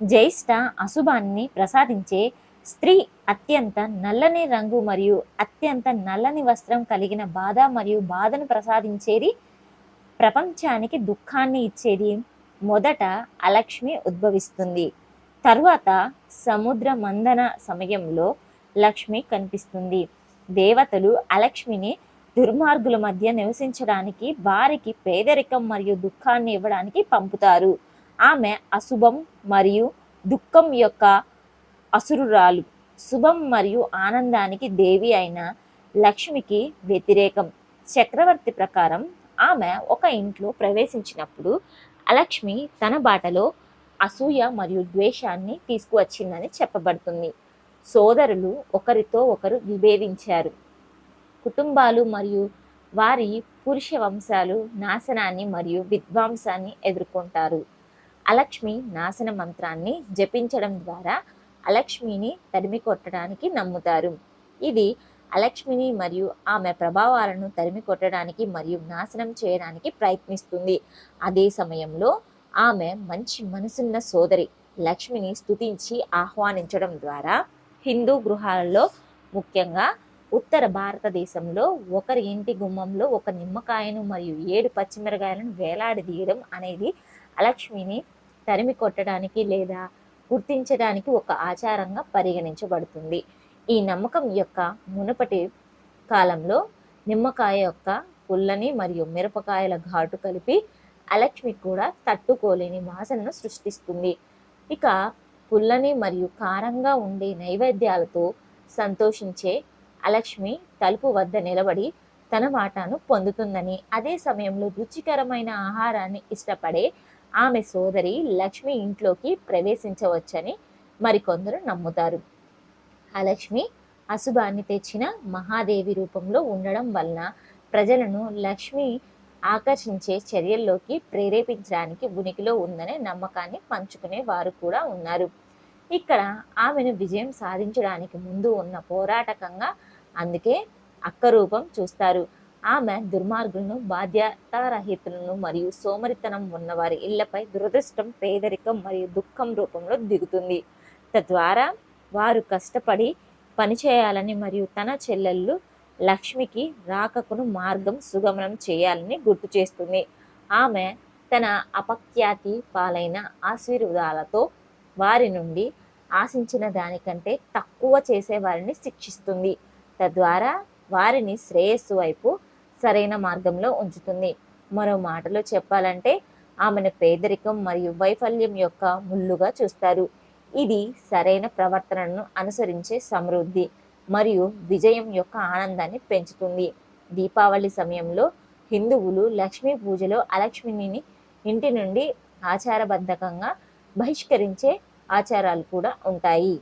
జ్యేష్ఠ అశుభాన్ని ప్రసాదించే స్త్రీ అత్యంత నల్లని రంగు మరియు అత్యంత నల్లని వస్త్రం కలిగిన బాధ మరియు బాధను ప్రసాదించేది ప్రపంచానికి దుఃఖాన్ని ఇచ్చేది మొదట అలక్ష్మి ఉద్భవిస్తుంది. తరువాత సముద్ర మందన సమయంలో లక్ష్మి కనిపిస్తుంది. దేవతలు అలక్ష్మిని దుర్మార్గుల మధ్య నివసించడానికి వారికి పేదరికం మరియు దుఃఖాన్ని ఇవ్వడానికి పంపుతారు. ఆమె అశుభం మరియు దుఃఖం యొక్క అసురురాలు. శుభం మరియు ఆనందానికి దేవి అయిన లక్ష్మికి వ్యతిరేకం. చక్రవర్తి ప్రకారం ఆమె ఒక ఇంట్లో ప్రవేశించినప్పుడు అలక్ష్మి తన బాటలో అసూయ మరియు ద్వేషాన్ని తీసుకువచ్చిందని చెప్పబడుతుంది. సోదరులు ఒకరితో ఒకరు విభేదించారు. కుటుంబాలు మరియు వారి పురుష వంశాలు నాశనాన్ని మరియు విధ్వంసాన్ని ఎదుర్కొంటారు. అలక్ష్మి నాశన మంత్రాన్ని జపించడం ద్వారా అలక్ష్మిని తరిమి కొట్టడానికి నమ్ముతారు. ఇది అలక్ష్మిని మరియు ఆమె ప్రభావాలను తరిమి కొట్టడానికి మరియు నాశనం చేయడానికి ప్రయత్నిస్తుంది. అదే సమయంలో ఆమె మంచి మనసున్న సోదరి లక్ష్మిని స్తుతించి ఆహ్వానించడం ద్వారా హిందూ గృహాలలో ముఖ్యంగా ఉత్తర భారతదేశంలో ఒకరి ఇంటి గుమ్మంలో ఒక నిమ్మకాయను మరియు ఏడు పచ్చిమిరకాయలను వేలాడదీయడం అనేది అలక్ష్మిని తరిమి కొట్టడానికి లేదా గుర్తించడానికి ఒక ఆచారంగా పరిగణించబడుతుంది. ఈ నమ్మకం యొక్క మునుపటి కాలంలో నిమ్మకాయ యొక్క పుల్లని మరియు మిరపకాయల ఘాటు కలిపి అలక్ష్మి కూడా తట్టుకోలేని వాసనను సృష్టిస్తుంది. ఇక పుల్లని మరియు కారంగా ఉండే నైవేద్యాలతో సంతోషించే అలక్ష్మి తలుపు వద్ద నిలబడి తన వాటాను పొందుతుందని అదే సమయంలో రుచికరమైన ఆహారాన్ని ఇష్టపడే ఆమె సోదరి లక్ష్మి ఇంట్లోకి ప్రవేశించవచ్చని మరికొందరు నమ్ముతారు. ఆ లక్ష్మి అశుభాన్ని తెచ్చిన మహాదేవి రూపంలో ఉండడం వలన ప్రజలను లక్ష్మి ఆకర్షించే చర్యల్లోకి ప్రేరేపించడానికి ఉనికిలో ఉందనే నమ్మకాన్ని పంచుకునే వారు కూడా ఉన్నారు. ఇక్కడ ఆమెను విజయం సాధించడానికి ముందు ఉన్న పోరాటకంగా అందుకే అక్క రూపం చూస్తారు. ఆమె దుర్మార్గులను బాధ్యతారహితులను మరియు సోమరితనం ఉన్నవారి ఇళ్ళపై దురదృష్టం పేదరికం మరియు దుఃఖం రూపంలో దిగుతుంది. తద్వారా వారు కష్టపడి పనిచేయాలని మరియు తన చెల్లెళ్ళు లక్ష్మికి రాకకును మార్గం సుగమనం చేయాలని గుర్తు చేస్తుంది. ఆమె తన అపఖ్యాతి పాలైన ఆశీర్వాదాలతో వారి నుండి ఆశించిన దానికంటే తక్కువ చేసే వారిని శిక్షిస్తుంది. తద్వారా వారిని శ్రేయస్సు వైపు సరైన మార్గంలో ఉంచుతుంది. మరో మాటలో చెప్పాలంటే ఆమెను పేదరికం మరియు వైఫల్యం యొక్క ముళ్ళుగా చూస్తారు. ఇది సరైన ప్రవర్తనను అనుసరించే సమృద్ధి మరియు విజయం యొక్క ఆనందాన్ని పెంచుతుంది. దీపావళి సమయంలో హిందువులు లక్ష్మీ పూజలో అలక్ష్మిని ఇంటి నుండి ఆచారబద్ధకంగా బహిష్కరించే ఆచారాలు కూడా ఉంటాయి.